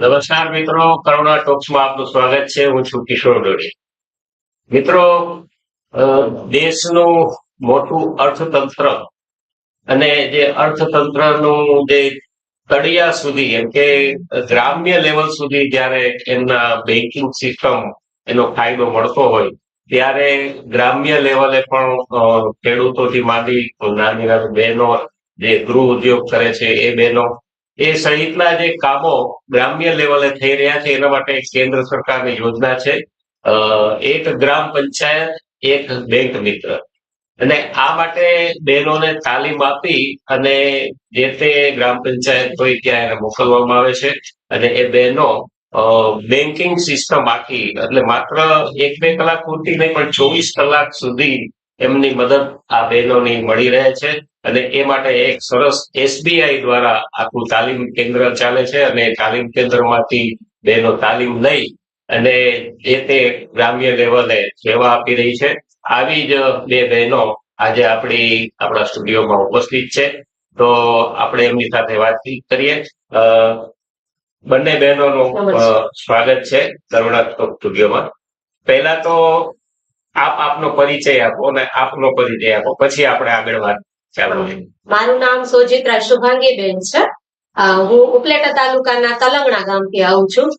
નમસ્કાર મિત્રો, કરુણા ટોક્સમાં આપનું સ્વાગત છે. હું છું કિશોર ડોડી મિત્રો દેશનું મોટું અર્થતંત્ર અને જે અર્થતંત્રનું જે તળિયા સુધી એમ કે ગ્રામ્ય લેવલ સુધી જ્યારે એમના બેન્કિંગ સિસ્ટમ એનો ફાયદો મળતો હોય, ત્યારે ગ્રામ્ય લેવલે પણ ખેડૂતોથી માંડી નાની નાની બહેનો જે ગૃહ ઉદ્યોગ કરે છે, એ બહેનો એ સહિતના જે કામો ગ્રામ્ય લેવલે થઈ રહ્યા છે, એના માટે કેન્દ્ર સરકારની યોજના છે. એક ગ્રામ પંચાયત, એક બેંક મિત્ર. અને આ માટે બહેનોને તાલીમ આપી અને જે તે ગ્રામ પંચાયત હોય ત્યાં એને મોકલવામાં આવે છે. અને એ બહેનો બેન્કિંગ સિસ્ટમ આખી, એટલે માત્ર એક બે કલાક પૂરતી નહીં, પણ ચોવીસ કલાક સુધી એમની મદદ આ બહેનોની મળી રહે છે અને એ માટે એક સરસ એસબીઆઈ દ્વારા આખું તાલીમ કેન્દ્ર ચાલે છે અને તાલીમ કેન્દ્રમાંથી બહેનો તાલીમ લઈ અને જે તે ગ્રામ્ય લેવલે સેવા આપી રહી છે. આવી જ બે બહેનો આજે આપણી આપણા સ્ટુડિયોમાં ઉપસ્થિત છે. તો આપણે એમની સાથે વાતચીત કરીએ. બંને બહેનોનું સ્વાગત છે કરુણા સ્ટુડિયોમાં. પહેલા તો આપ આપનો પરિચય આપો અને આપનો પરિચય આપો. પછી આપણે આગળ વાત ચાલુ મારું નામ સોજિત્રા શુભાંગીબેન છે. હું ઉપલેટા તાલુકાના તલંગણા ગામથી આવું છું.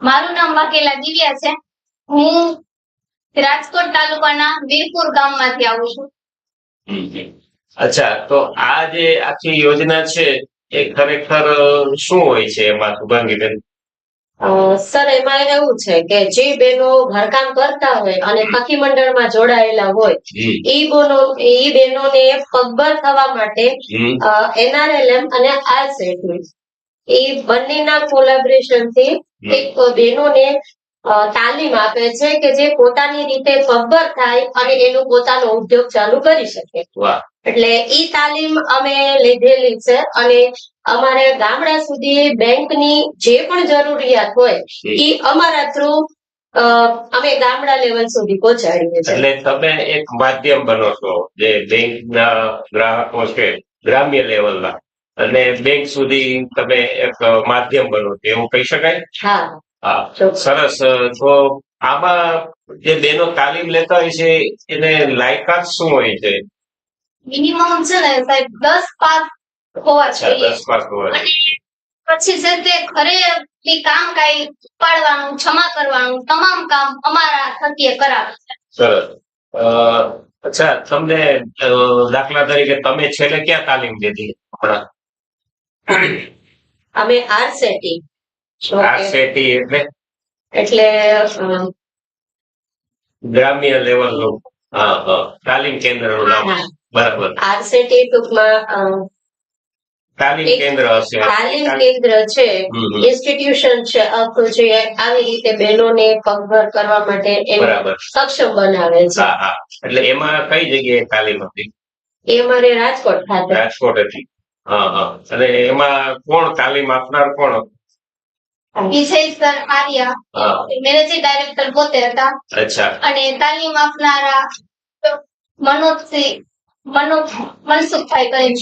મારું નામ વાકેલા દિવ્યા છે. હું રાજકોટ તાલુકાના વીરપુર ગામમાંથી આવું છું. અચ્છા તો આ જે આખી યોજના છે એ ખરેખર શું હોય છે એમાં શુભાંગીબેન? સર એમાં એવું છે કે જે બહેનો ઘરકામ કરતા હોય અને સખી મંડળમાં જોડાયેલા હોય ઈ બોનો ઈ બહેનોને પગભર થવા માટે એનઆરએલએમ અને આરસેટી એ બંનેના કોલેબોરેશનથી એક બહેનોને તાલીમ આપે છે કે જે પોતાની રીતે પગભર થાય અને એનું પોતાનો ઉદ્યોગ ચાલુ કરી શકે. એટલે ઈ તાલીમ અમે લીધેલી છે અને અમારે ગામડા સુધી બેંકની જે પણ જરૂરિયાત હોય એ અમારા થ્રુ અમે ગામડા લેવલ સુધી પહોંચાડીએ છીએ. એટલે તમે એક માધ્યમ બનો છો જે બેંકના ગ્રાહકો છે ગ્રામ્ય લેવલના. અને બેંક સુધી તમે એક માધ્યમ બનો છો એવું કહી શકાય? હા. હા. સરસ તો આમાં જે બેનો તાલીમ લેતા હોય છે એને લાયકાત શું હોય છે? મિનિમમ છે ને સાહેબ દસ પાસ હોવા જોઈએ. દસ પાસ હોવા જોઈએ. પછી છે તે ઘરે બી કામ કાઈ ઉપાડવાનું ક્ષમા કરવાનું તમામ કામ અમારા થકી કરાવે સરસ. અ, અચ્છા તમને દાખલા તરીકે તમે છેલ્લે ક્યાં તાલીમ લીધી હમણાં? અમે આરસેટી આરસેટી એટલે એટલે ગ્રામ્ય ગ્રામ્ય લેવલનું હા હા તાલીમ કેન્દ્રનું નામ. બરાબર. આરસેટી ટૂંકમાં તાલીમ કેન્દ્ર હશે. તાલીમ કેન્દ્ર છે. ઇન્સ્ટિટ્યુશન છે આખું જે આવી રીતે બહેનોને પગભર કરવા માટે બરાબર. સક્ષમ બનાવે છે. હા હા. એટલે એમાં કઈ જગ્યાએ તાલીમ હતી? એ અમારે રાજકોટ ખાતે. રાજકોટ હતી હા હા. અને એમાં કોણ તાલીમ આપનાર કોણ Vijay sir Arya managing director પોતે હતા. અચ્છા. અને તાલીમ આપનારા મનોજસિંહ મનો મનસુખભાઈ કરીને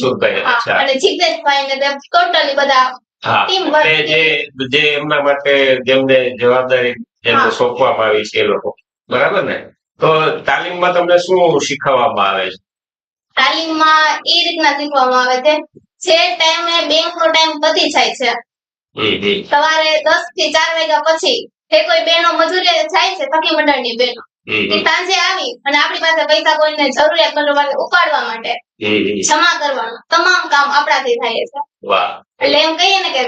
અને જિગ્નેશભાઈ ને ટોટલી બધા ટીમ જે જે એમના માટે જેમને જવાબદારી જેમને હા. સોંપવામાં આવી છે એ લોકો. બરાબર ને? તો તાલીમમાં તમને શું શીખવવામાં આવે છે? તાલીમમાં એ રીતના શીખવામાં આવે છે. જે ટાઈમે બેંક નો ટાઈમ પતી જાય છે. સવારે દસથી ચાર વાગ્યા પછી જે કોઈ બહેનો મજૂરી જાય છે સખી મંડળની બહેનો હમ, સાંજે આવી અને આપણી પાસે પૈસા કોઈને જરૂરિયાત મંદોને ઉપાડવા માટે. જમા કરવાનું તમામ કામ આપણાથી થાય છે. એટલે એમ કહીએ ને કે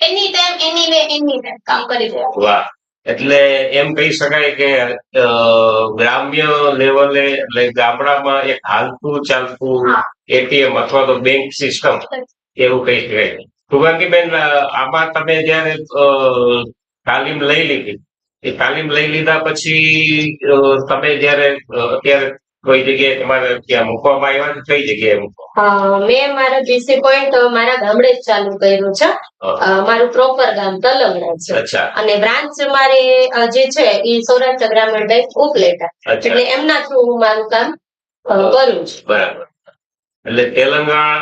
any time any way any time કામ કરી દેવા વાહ. એટલે એમ કહી શકાય કે અ, ગ્રામ્ય લેવલે એટલે ગામડામાં એક હાલતું ચાલતું એટીએમ અથવા તો બેંક સિસ્ટમ એવું કહી શકાય શુભાંગીબેન આમાં તમે જયારે તાલીમ લઈ લીધી એ તાલીમ લઈ લીધા પછી તમે જયારે અત્યારે કોઈ જગ્યાએ તમારે ત્યાં મૂકવામાં આવ્યા છે? કઈ જગ્યાએ મૂકવા મેં મારા બીસી પોઈન્ટ મારા ગામડે જ ચાલુ કર્યું છે. મારું પ્રોપર ગામ તલંગડા છે. અને બ્રાન્ચ મારી જે છે એ સૌરાષ્ટ્ર ગ્રામીણ બેંક ઉપલેટા એટલે એમના થ્રુ હું મારું કામ કરું છું. બરાબર. એટલે તેલંગાણા.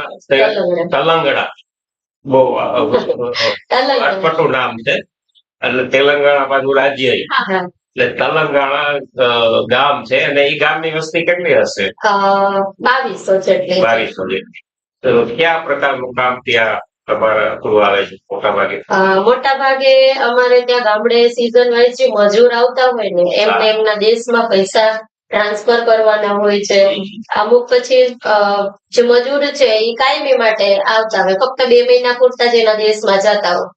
તેલંગાણા. બહુ અટપટું નામ છે. એટલે તેલંગાણા પાછું રાજ્ય એટલે તેલંગાણા ગામ છે અને એ ગામની વસ્તી કેટલી હશે? બાવીસો જેટલી. છે. બાવીસો જેટલી. તો કયા પ્રકારનું કામ ત્યાં તમારા થ્રુ આવે છે મોટા ભાગે મોટા ભાગે અમારે ત્યાં ગામડે સીઝન વાઇઝ જે મજૂર આવતા હોય ને એમને એમના દેશમાં પૈસા ટ્રાન્સફર કરવાના હોય છે. અમુક પછી જે મજૂર છે એ કાયમી માટે આવતા હોય. ફક્ત બે મહિના પૂરતા જ એના દેશમાં જતા હોય.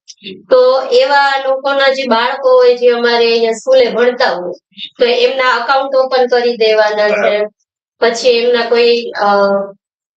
તો એવા લોકોના જે બાળકો હોય જે અમારે અહીંયા સ્કૂલે ભણતા હોય તો એમના અકાઉન્ટ ઓપન કરી દેવાના છે. પછી એમના કોઈ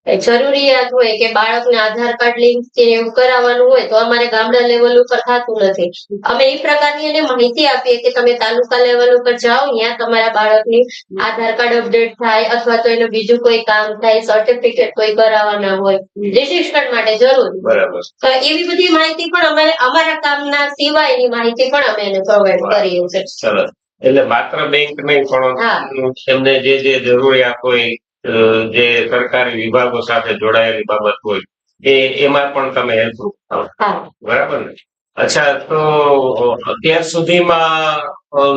જરૂરિયાત હોય કે બાળકને આધાર કાર્ડ લિંક કે એવું કરાવવાનું હોય તો અમારે ગામડા લેવલ ઉપર થતું નથી. અમે એ પ્રકારની એને માહિતી આપીએ કે તમે તાલુકા લેવલ ઉપર જાઓ ત્યાં તમારા બાળકની આધાર કાર્ડ અપડેટ થાય અથવા તો એનું બીજું કોઈ કામ થાય સર્ટિફિકેટ કોઈ કરાવવાના હોય રજિસ્ટર માટે જરૂરી. બરાબર. તો એવી બધી માહિતી પણ અમારે અમારા કામના સિવાયની માહિતી પણ અમે એને પ્રોવાઈડ કરીએ છીએ. એટલે માત્ર બેંક નહીં પણ એમને જે જે જરૂરિયાત હોય જે સરકારી વિભાગો સાથે જોડાયેલી બાબત હોય એ એમાં પણ તમે હેલ્પરૂપ થાવ. બરાબર ને? અચ્છા તો અત્યાર સુધીમાં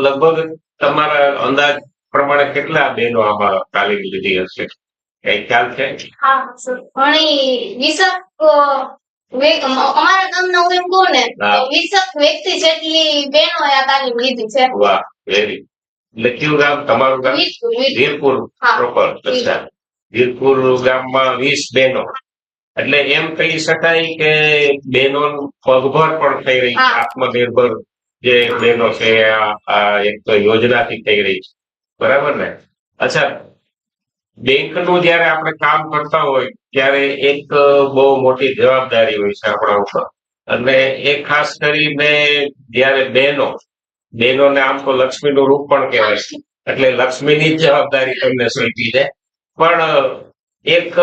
લગભગ તમારા અંદાજ પ્રમાણે કેટલા બહેનો આમાં તાલીમ લીધી હશે? કઈ ખ્યાલ છે? અમારા ગામના હું એમ કહું ને. વીસક વ્યક્તિ જેટલી બહેનો તાલીમ લીધી છે. વાહ વેરી કયું ગામ તમારું ગામ. વીરપુર પ્રોપર અચ્છા. વીરપુર. ગામમાં વીસ બહેનો. એટલે એમ કહી શકાય કે બહેનો પગભર પણ થઈ રહી છે આત્મનિર્ભર જે બહેનો છે આ આ એક તો યોજનાથી થઈ રહી છે. બરાબર ને? અચ્છા બેંકનું જયારે આપણે કામ કરતા હોય ત્યારે એક બહુ મોટી જવાબદારી હોય છે આપણા ઉપર. અને એ ખાસ કરીને જયારે બહેનો બહેનોને આમ તો લક્ષ્મીનું રૂપ પણ કહેવાય છે. એટલે લક્ષ્મીની જવાબદારી તમને સોંપી છે. પણ, એક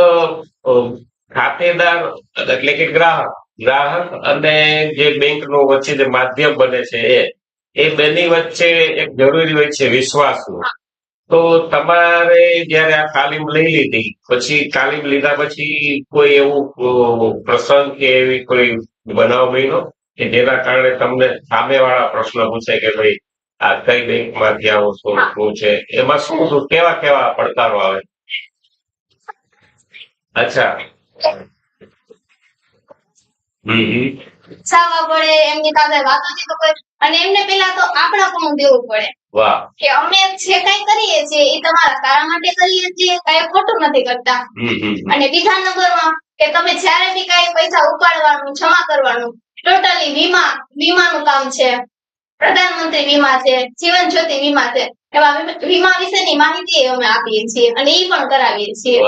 ખાતેદાર એટલે કે ગ્રાહક ગ્રાહક અને જે બેંકનું વચ્ચે જે માધ્યમ બને છે એ એ બેની વચ્ચે એક જરૂરી હોય છે વિશ્વાસનું તો તમારે જયારે આ તાલીમ લઈ લીધી, પછી તાલીમ લીધા પછી કોઈ એવું પ્રસંગ કે એવી કોઈ બનાવ બન્યો? કે જેના કારણે તમને સામેવાળા પ્રશ્ન પૂછે કે ભાઈ આ કઈ બેંકમાંથી આવો છો? શું છે? એમાં શું શું કેવા કેવા પડકારો આવે? અચ્છા. હમ હમ. સાવા પડે એમની સાથે વાતોચીતો કરે અને એમને પેલા તો આપણાપણું દેવું પડે. વાહ. કે અમે જે કઈ કરીએ છીએ એ તમારા તારા માટે કરીએ છીએ કઈ ખોટું નથી કરતા. અને બીજા નંબરમાં કે તમે જ્યારે બી કઈ પૈસા ઉપાડવાનું જમા કરવાનું ટોટલી વીમા વીમાનું કામ છે. પ્રધાનમંત્રી વીમા છે જીવન જ્યોતિ વીમા છે. એવા વીમ- વિશેની માહિતી અમે આપીએ છીએ અને એ પણ કરાવીએ છીએ.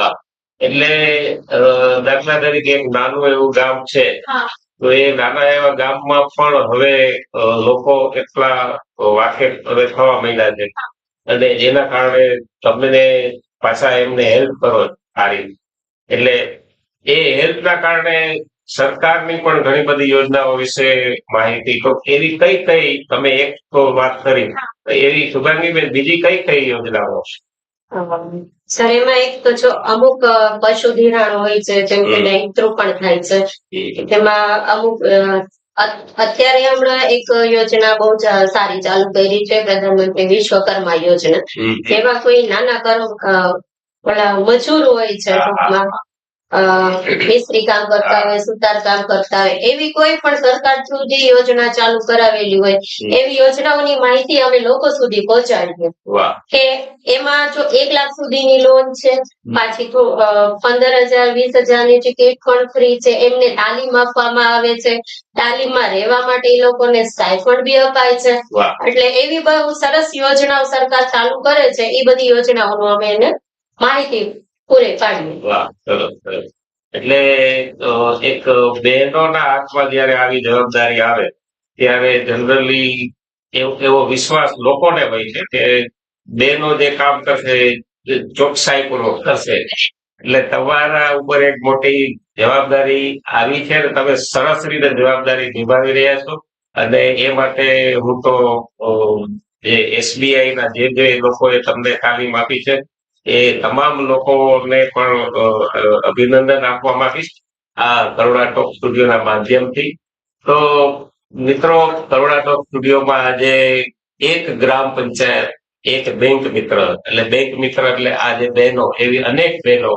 એટલે દાખલા તરીકે એક નાનું એવું ગામ છે. તો એ નાના એવા ગામમાં પણ હવે લોકો એટલા વાકેફ હવે થવા માંડ્યા છે. અને જેના કારણે તમને પાછા એમને હેલ્પ કરો સારી એટલે એ હેલ્પના કારણે સરકારની પણ ઘણી બધી યોજનાઓ વિશે માહિતી તો એવી કઈ કઈ તમે એક તો વાત કરી એવી સુગંધીબેન બીજી કઈ કઈ યોજનાઓ સર એમાં એક તો જો અમુક પશુ ધિરાણ હોય છે જેમ કે હમ. પણ થાય છે. તેમાં અમુક અત્યારે હમણાં એક યોજના બહુ સારી ચાલુ કરી છે પ્રધાનમંત્રી વિશ્વકર્મા યોજના. તેમાં કોઈ નાના કર્મ ઓલા મજૂર હોય છે ટૂંકમાં. મિસ્ત્રી કામ કરતા હોય સુતાર કામ કરતા હોય એવી કોઈ પણ સરકાર થ્રુ જે યોજના ચાલુ કરાવેલી હોય એવી યોજનાઓની માહિતી અમે લોકો સુધી પહોંચાડીએ. કે એમાં જો એક લાખ સુધીની લોન છે પાછી પંદર હજાર વીસ હજારની ટિકિટ પણ ફ્રી છે એમને તાલીમ આપવામાં આવે છે. તાલીમમાં રહેવા માટે એ લોકોને સ્ટાઇફંડ બી અપાય છે. એટલે એવી બહુ સરસ યોજનાઓ સરકાર ચાલુ કરે છે એ બધી યોજનાઓનું અમે એને માહિતી પૂરી પાડીએ વાહ, સરસ સરસ. એટલે એક બહેનોના હાથમાં જયારે આવી જવાબદારી આવે, ત્યારે જનરલી એવો વિશ્વાસ લોકોને હોય છે કે બહેનો જે કામ કરશે ચોકસાઈ ચોકસાઈપૂર્વક કરશે. એટલે તમારા ઉપર એક મોટી જવાબદારી આવી છે ને તમે સરસ રીતે જવાબદારી નિભાવી રહ્યા છો. અને એ માટે હું તો જે એસબીઆઈ ના જે જે લોકોએ તમને તાલીમ આપી છે એ તમામ લોકોને પણ અભિનંદન આપવા માંગીશ આ કરુણા ટોક સ્ટુડિયોના માધ્યમથી. તો મિત્રો, કરુણા ટોક સ્ટુડિયોમાં આજે એક ગ્રામ પંચાયત, એક બેંક મિત્ર, એટલે બેંક મિત્ર એટલે આ જે બહેનો, એવી અનેક બહેનો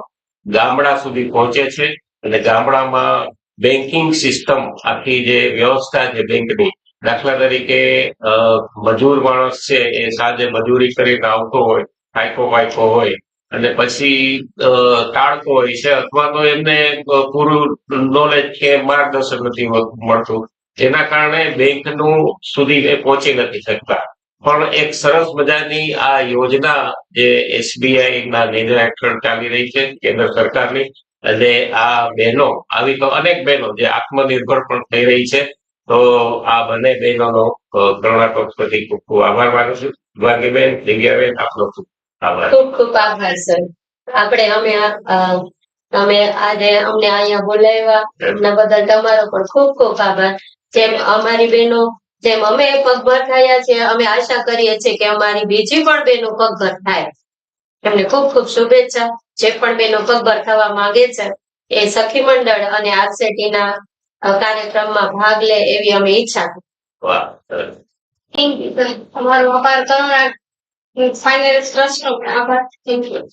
ગામડા સુધી પહોંચે છે અને ગામડામાં બેન્કિંગ સિસ્ટમ, આખી જે વ્યવસ્થા છે બેંકની, દાખલા તરીકે મજૂર માણસ છે એ સાંજે મજૂરી કરીને આવતો હોય થાયકો વાયકો હોય. અને પછી ટાળતો હોય છે અથવા તો એમને પૂરું નોલેજ કે માર્ગદર્શન નથી મળતું. જેના કારણે બેંકનું સુધી એ પહોંચી નથી શકતા. પણ એક સરસ મજાની આ યોજના જે એસબીઆઈ ના નિર્ણય હેઠળ ચાલી રહી છે, કેન્દ્ર સરકારની. અને આ બહેનો, આવી તો અનેક બહેનો જે આત્મનિર્ભર પણ થઈ રહી છે. તો આ બંને બહેનોનો કર્ણાટક પ્રતિ ખૂબ ખૂબ આભાર માનું છું. ભાગ્યબેન દિવ્યાબેન આપનો ખૂબ ખૂબ ખૂબ આભાર સર. આપણે અમે આ- આજે અમને અહીંયા બોલાવ્યા એમના બદલ તમારો પણ ખૂબ ખૂબ આભાર. જેમ અમારી બહેનો જેમ અમે પગભર થયા છે અમે આશા કરીએ છીએ કે અમારી બીજી પણ બહેનો પગભર થાય. એમને ખૂબ ખૂબ શુભેચ્છા. જે પણ બહેનો પગભર થવા માંગે છે એ સખી મંડળ અને આરસેટીના કાર્યક્રમમાં ભાગ લે એવી અમે ઈચ્છા વાહ થેન્ક યુ તમારો આભાર કરુણા ફાઇનાન્સ ટ્રસ્ટ નો પણ આભાર થેન્ક યુ